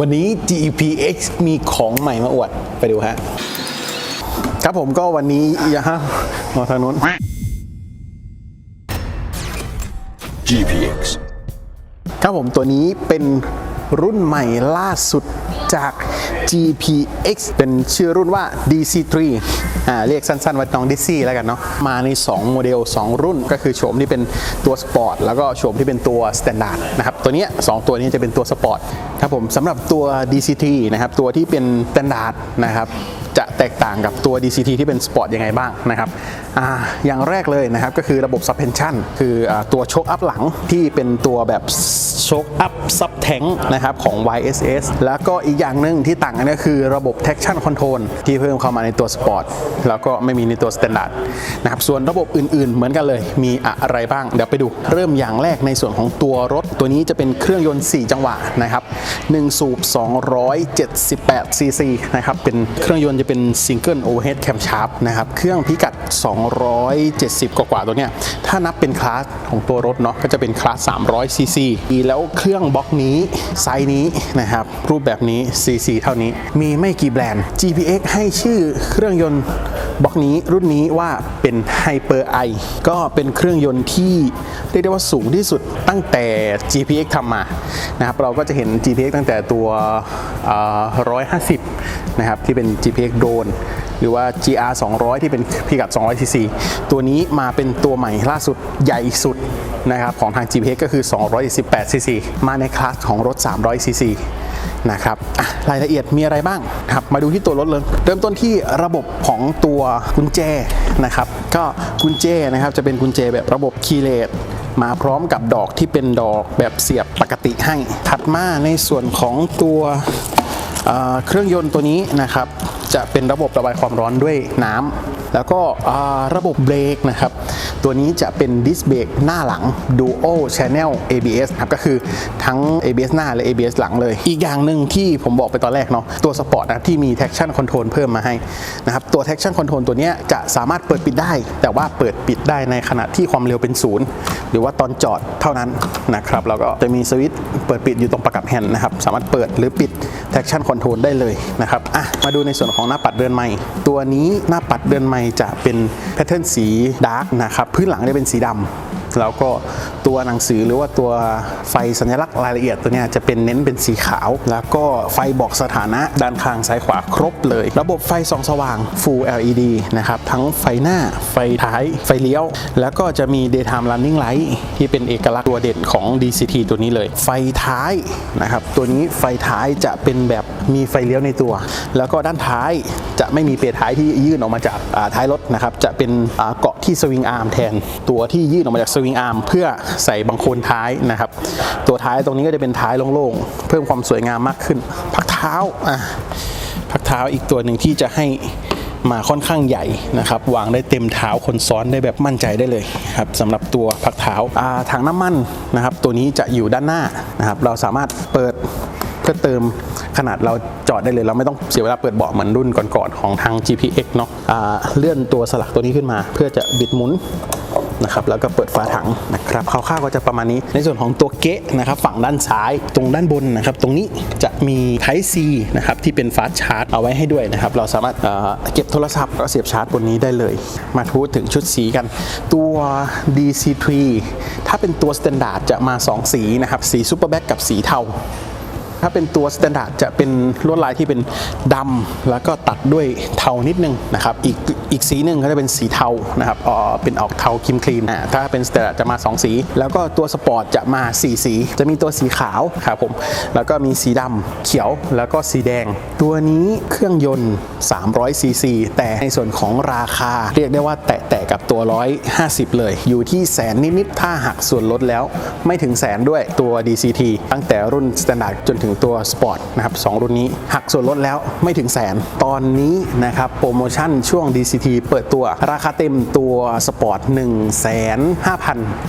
วันนี้ GEPX มีของใหม่มาอวด ไปดูฮะ ครับผมก็วันนี้อย่าฮะมองทางนู้น GPX. ครับผมตัวนี้เป็นรุ่นใหม่ล่าสุด จาก GPX เป็นชื่อรุ่นว่า DC3 อ่าเรียกสั้นๆว่าน้อง DC แล้วกันเนาะมาใน 2 โมเดล 2 รุ่นก็คือโฉมที่เป็นตัวสปอร์ตแล้วก็โฉมที่เป็นตัวสแตนดาร์ดนะครับตัวเนี้ยสองตัวนี้จะเป็นตัวสปอร์ตครับผมสำหรับตัว DC3 นะครับตัวที่เป็นสแตนดาร์ดนะครับจะแตกต่างกับตัว DCT ที่เป็นสปอร์ตยังไงบ้างนะครับอาอย่างแรกเลยนะครับก็คือระบบ suspension คืออาตัวโชคอัพหลังที่เป็นตัวแบบ โชคอัพซับแทงนะครับของ YSS แล้วก็อีกอย่างหนึ่งที่ต่างกันก็คือระบบ traction control ที่เพิ่มเข้ามาในตัวสปอร์ตแล้วก็ไม่มีในตัว standard นะครับส่วนระบบอื่นๆ เหมือนกันเลย มีอะไรบ้างเดี๋ยวไปดูเริ่มอย่างแรกในส่วนของตัวรถ ตัวนี้จะเป็นเครื่องยนต์ 4 จังหวะนะครับ1สูบ 278 cc นะครับเป็นเครื่องยนต์จะเป็น single overhead camshaft นะครับเครื่องพิกัด 270 กว่าๆตัวเนี้ยถ้านับเป็นคลาสของตัวรถเนาะก็จะเป็นคลาส300 cc แล้วแล้วเครื่องบล็อกนี้ไซส์นี้นะครับ รูปแบบนี้ cc เท่านี้ มีไม่กี่แบรนด์ GPX ให้ชื่อเครื่องยนต์บล็อกนี้รุ่นนี้ว่าเป็น Hyper i ก็เป็นเครื่องยนต์ที่เรียกได้ว่าสูงที่สุดตั้งแต่ GPX ทำมานะครับเราก็จะเห็น GPX ตั้งแต่ตัวเอ่อ150 นะครับที่เป็น GPX Drone หรือว่า GR 200 ที่เป็นพิกัด200 cc ตัวนี้มาเป็นตัวใหม่ล่าสุดใหญ่สุดนะครับของทาง GPX ก็คือ278 cc มาในคลาสของรถ 300 cc นะครับรายละเอียดมีอะไรบ้างครับมาดูที่ตัวรถเลย เริ่มต้นที่ระบบของตัวกุญแจนะครับ ก็กุญแจนะครับจะเป็นกุญแจแบบระบบคีเลสมาพร้อมกับดอกที่เป็นดอกแบบเสียบปกติให้ ถัดมาในส่วนของตัวเเครื่องยนต์ตัวนี้นะครับ จะเป็นระบบระบายความร้อนด้วยน้ำ แล้วก็ระบบเบรกนะครับ ตัวนี้จะเป็นดิสเบรกหน้าหลัง Dual Channel ABS ครับก็คือทั้ง ABS หน้าและ ABS หลังเลย อีกอย่างหนึ่งที่ผมบอกไปตอนแรกเนาะตัวสปอร์ตนะที่มี traction control เพิ่มมาให้นะครับตัว traction control ตัวนี้จะสามารถเปิดปิดได้ แต่ว่าเปิดปิดได้ในขณะที่ความเร็วเป็นศูนย์หรือว่าตอนจอดเท่านั้นนะครับแล้วก็จะมีสวิตช์เปิดปิดอยู่ตรงประกับแฮนด์นะครับสามารถเปิดหรือปิด traction control ได้เลยนะครับอะมาดูในส่วนของหน้าปัดเรือนไม้ตัวนี้หน้าปัดเรือนไม้จะเป็นแพทเทิร์นสีดาร์กนะครับพื้นหลังจะเป็นสีดำแล้วก็ตัวหนังสือหรือว่าตัวไฟสัญลักษณ์รายละเอียดตัวนี้จะเป็นเน้นเป็นสีขาว แล้วก็ไฟบอกสถานะด้านข้างซ้ายขวาครบเลย ระบบไฟส่องสว่าง Full LED นะครับทั้งไฟหน้าไฟท้ายไฟเลี้ยว แล้วก็จะมี daytime running light ที่เป็นเอกลักษณ์ตัวเด่นของ DCT ตัวนี้เลย ไฟท้ายนะครับตัวนี้ไฟท้ายจะเป็นแบบ มีไฟเลี้ยวในตัว แล้วก็ด้านท้ายจะไม่มีเปรท้ายที่ยื่นออกมาจากาท้ายรถนะครับ จะเป็นเกาะที่สวิงอาร์มแทน ตัวที่ยื่นออกมาจากสวิงอาร์มเพื่อใส่บังโคลนท้ายนะครับ ตัวท้ายตรงนี้ก็จะเป็นท้ายโล่งๆ เพิ่มความสวยงามมากขึ้น พักเท้าอะพักเท้าอีกตัวหนึ่งที่จะให้มาค่อนข้างใหญ่นะครับ วางได้เต็มเท้าคนซ้อนได้แบบมั่นใจได้เลยครับสำหรับตัวพักเท้าาถังน้ำมันนะครับ ตัวนี้จะอยู่ด้านหน้านะครับ เราสามารถเปิด เพื่อเติมขนาดเราจอดได้เลย เราไม่ต้องเสียเวลาเปิดเบาะเหมือนรุ่นก่อนๆของทาง GPX เนาะเลื่อนตัวสลักตัวนี้ขึ้นมา เพื่อจะบิดหมุนนะครับแล้วก็เปิดฝาถังนะครับคร่าวๆก็จะประมาณนี้ ในส่วนของตัวเกะนะครับฝั่งด้านซ้ายตรงด้านบนนะครับตรงนี้จะมี Type C นะครับที่เป็นฟาสชาร์จเอาไว้ให้ด้วยนะครับเราสามารถเเก็บโทรศัพท์แล้วเสียบชาร์จบนนี้ได้เลย มาพูดถึงชุดสีกัน ตัว DC3 ถ้าเป็นตัว Standard จะมา 2 สีนะครับสี Superback กับสีเทา ถ้าเป็นตัวสแตนดาร์ดจะเป็นลวดลายที่เป็นดำแล้วก็ตัดด้วยเทานิดนึงนะครับอีกอีกสีหนึ่งก็จะเป็นสีเทานะครับอ๋อเป็นออกเทาครีมครีมอ่าถ้าเป็นสแตนดาร์ดจะมา 2 สี แล้วก็ตัวสปอร์ตจะมา 4 สี จะมีตัวสีขาวครับผมแล้วก็มีสีดำเขียวแล้วก็สีแดง ตัวนี้เครื่องยนต์ 300 ซีซีแต่ในส่วนของราคา เรียกได้ว่าแตะๆกับตัว 150 เลย อยู่ที่แสนนิดๆถ้าหักส่วนลดแล้ว ไม่ถึงแสนด้วยตัว DCT ตั้งแต่รุ่นสแตนดาร์ดจนถึงตัวสปอร์ตนะครับสองรุ่นนี้ หักส่วนลดแล้วไม่ถึงแสน ตอนนี้นะครับโปรโมชั่นช่วง DCT เปิดตัวราคาเต็มตัวสปอร์ต 1 5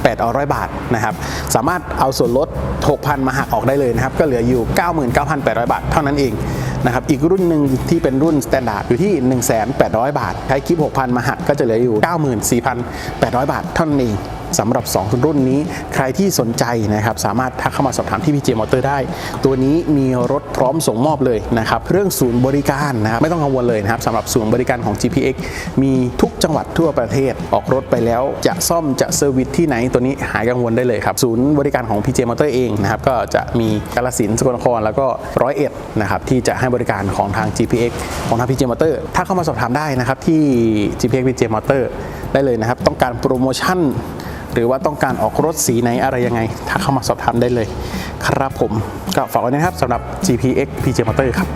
8 0 0 บาทนะครับสามารถเอาส่วนลด 6,000 มาหักออกได้เลยนะครับ ก็เหลืออยู่ 99,800 บาท เท่านั้นเองนะครับอีกรุ่นหนึ่งที่เป็นรุ่นสแตนดาร์ดอยู่ที่ 1,800 บาท ใช้คลิป 6,000 มาหักก็จะเหลืออยู่ 94,800 บาทเท่านั้นเอง สำหรับ 2 รุ่นนี้ ใครที่สนใจนะครับสามารถทักเข้ามาสอบถามที่ PJ Motor ได้ ตัวนี้มีรถพร้อมส่งมอบเลยนะครับเรื่องศูนย์บริการนะครับไม่ต้องกังวลเลยนะครับสำหรับศูนย์บริการของ GPX มีทุกจังหวัดทั่วประเทศออกรถไปแล้ว จะซ่อมจะเซอร์วิสที่ไหนตัวนี้หายกังวลได้เลยครับศูนย์บริการของ PJ Motor เองนะครับก็จะมีกาลสินธุ์สกลนครแล้วก็ร้อยเอ็ดนะครับที่จะให้บริการของทาง GPX ของทาง PJ Motor ถ้าเข้ามาสอบถามได้นะครับที่ GPX PJ Motor ได้เลยนะครับ ต้องการโปรโมชั่น หรือว่าต้องการออกรถสีไหนอะไรยังไงถ้าเข้ามาสอบถามได้เลย ครับผมก็ฝากไว้นะครับสำหรับ GPX PJ Motor ครับ